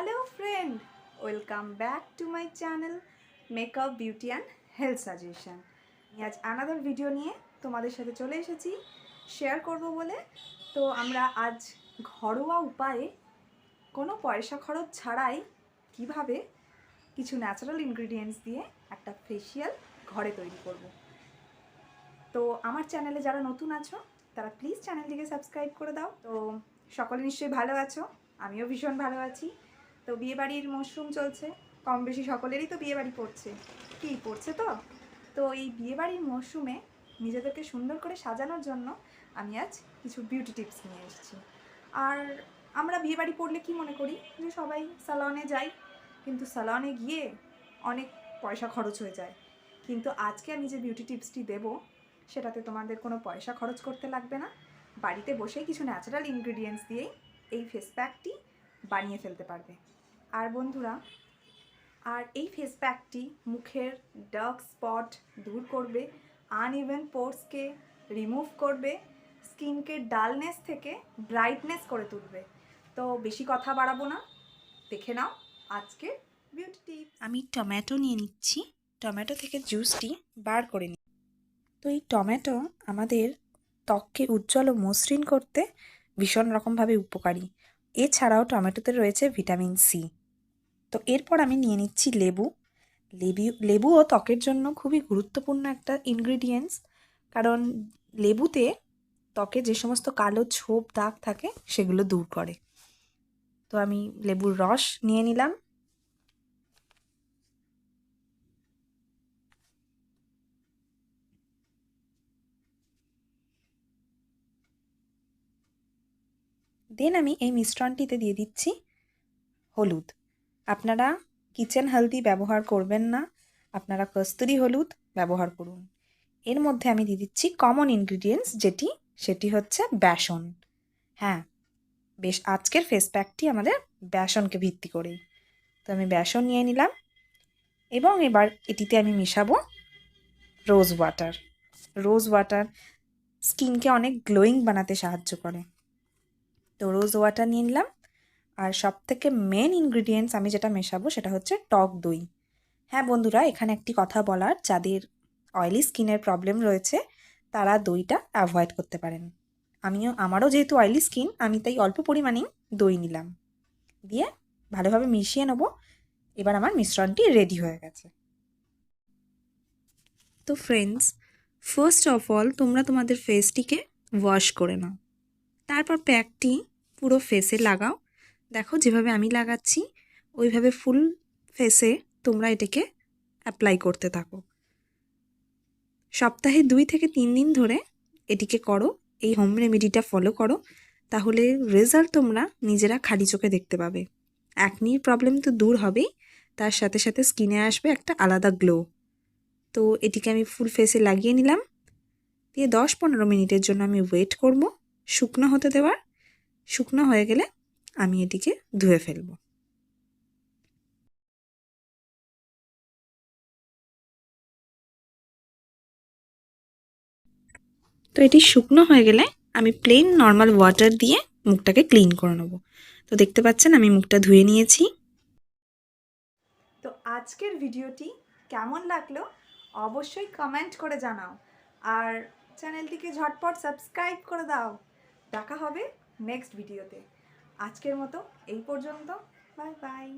Hello friend welcome back to my channel makeup beauty and health suggestion আজ another video নিয়ে তোমাদের সাথে চলে এসেছি। শেয়ার করব বলে। তো আমরা আজ ঘরোয়া উপায়ে কোনো পয়সা খরচ ছাড়াই কীভাবে কিছু ন্যাচারাল ইনগ্রিডিয়েন্টস দিয়ে একটা ফেসিয়াল ঘরে তৈরি করব। তো আমার চ্যানেলে যারা নতুন আছো, তারা প্লিজ চ্যানেলটিকে সাবস্ক্রাইব করে দাও। তো সকলে নিশ্চয়ই ভালো আছো। আমিও ভীষণ ভালো আছি। তো বিয়েবাড়ির মশরুম চলছে। কম বেশি সকলেরই তো বিয়েবাড়ি পড়ছে। কি, পড়ছে তো? তো এই বিয়েবাড়ির মরশুমে নিজেদেরকে সুন্দর করে সাজানোর জন্য আমি আজ কিছু বিউটি টিপস নিয়ে এসেছি। আর আমরা বিয়েবাড়ি পড়লে কি মনে করি? যে সবাই সালনে যাই, কিন্তু সালনে গিয়ে অনেক পয়সা খরচ হয়ে যায়। কিন্তু আজকে আমি যে বিউটি টিপসটি দেবো, সেটাতে তোমাদের কোনো পয়সা খরচ করতে লাগবে না। বাড়িতে বসেই কিছু ন্যাচারাল ইনগ্রিডিয়েন্টস দিয়েই এই ফেস প্যাকটি বানিয়ে ফেলতে পারবে। আর বন্ধুরা, আর এই ফেস প্যাকটি মুখের ডার্ক স্পট দূর করবে আনইভেন পোর্সকে রিমুভ করবে স্কিনকে ডালনেস থেকে ব্রাইটনেস করে তুলবে। তো বেশি কথা বাড়াবো না, দেখে নাও আজকে বিউটি টিপস আমি টমেটো নিয়ে নিচ্ছি, টমেটো থেকে জুসটি বার করে নিই তো এই টমেটো আমাদের ত্বককে উজ্জ্বল ও মসৃণ করতে ভীষণ রকমভাবে উপকারী। এছাড়াও টমেটোতে রয়েছে ভিটামিন সি তো এরপর আমি নিয়ে নিচ্ছি লেবু। লেবু লেবুও ত্বকের জন্য খুবই গুরুত্বপূর্ণ একটা ইনগ্রিডিয়েন্টস কারণ লেবুতে ত্বকে যে সমস্ত কালো ছোপ, দাগ থাকে, সেগুলো দূর করে। তো আমি লেবুর রস নিয়ে নিলাম। দেন আমি এই মিশ্রণটিতে দিয়ে দিচ্ছি হলুদ। আপনারা কিচেন হলদি ব্যবহার করবেন না। আপনারা কস্তুরি হলুদ ব্যবহার করুন। এর মধ্যে আমি দিয়ে দিচ্ছি কমন ইনগ্রিডিয়েন্টস যেটি, সেটি হচ্ছে বেসন। হ্যাঁ বেশ আজকের ফেস প্যাকটি আমাদের বেসনকে ভিত্তি করেই। তো আমি বেসন নিয়ে নিলাম এবং এবার এটিতে আমি মেশাবো রোজ ওয়াটার রোজ ওয়াটার স্কিনকে অনেক গ্লোয়িং বানাতে সাহায্য করে। তো রোজ ওয়াটার নিয়ে নিলাম। আর সব থেকে মেন ইনগ্রিডিয়েন্টস আমি যেটা মেশাবো সেটা হচ্ছে টক দই। হ্যাঁ বন্ধুরা, এখানে একটি কথা বলার, যাদের অয়েলি স্কিনের প্রবলেম রয়েছে, তারা দইটা অ্যাভয়েড করতে পারেন। আমিও, আমারও যেহেতু অয়েলি স্কিন আমি তাই অল্প পরিমাণেই দই নিলাম। দিয়ে ভালোভাবে মিশিয়ে নেব। এবার আমার মিশ্রণটি রেডি হয়ে গেছে। তো ফ্রেন্ডস ফার্স্ট অফ অল তোমরা তোমাদের ফেসটিকে ওয়াশ করে নাও। তারপর প্যাকটি পুরো ফেসে লাগাও। দেখো যেভাবে আমি লাগাচ্ছি, ওইভাবে ফুল ফেসে তোমরা এটাকে অ্যাপ্লাই করতে থাকো। সপ্তাহে দুই থেকে তিন দিন ধরে এটিকে করো, এই হোম রেমেডিটা ফলো করো, তাহলে রেজাল্ট তোমরা নিজেরা খালি চোখে দেখতে পাবে। অ্যাকনির প্রবলেম তো দূর হবেই, তার সাথে সাথে স্কিনে আসবে একটা আলাদা গ্লো তো এটিকে আমি ফুল ফেসে লাগিয়ে নিলাম। দিয়ে দশ পনেরো মিনিটের জন্য আমি ওয়েট করব, শুকনো হতে দেওয়ার। শুকনো হয়ে গেলে আমি এটিকে ধুয়ে ফেলব। তো এটি শুকনো হয়ে গেলে আমি প্লেন নর্মাল ওয়াটার দিয়ে মুখটাকে ক্লিন করে নেব। তো দেখতে পাচ্ছেন আমি মুখটা ধুয়ে নিয়েছি। তো আজকের ভিডিওটি কেমন লাগল অবশ্যই কমেন্ট করে জানাও। আর চ্যানেলটিকে ঝটপট সাবস্ক্রাইব করে দাও। দেখা হবে নেক্সট ভিডিওতে আজকের মতো এই পর্যন্ত। Bye bye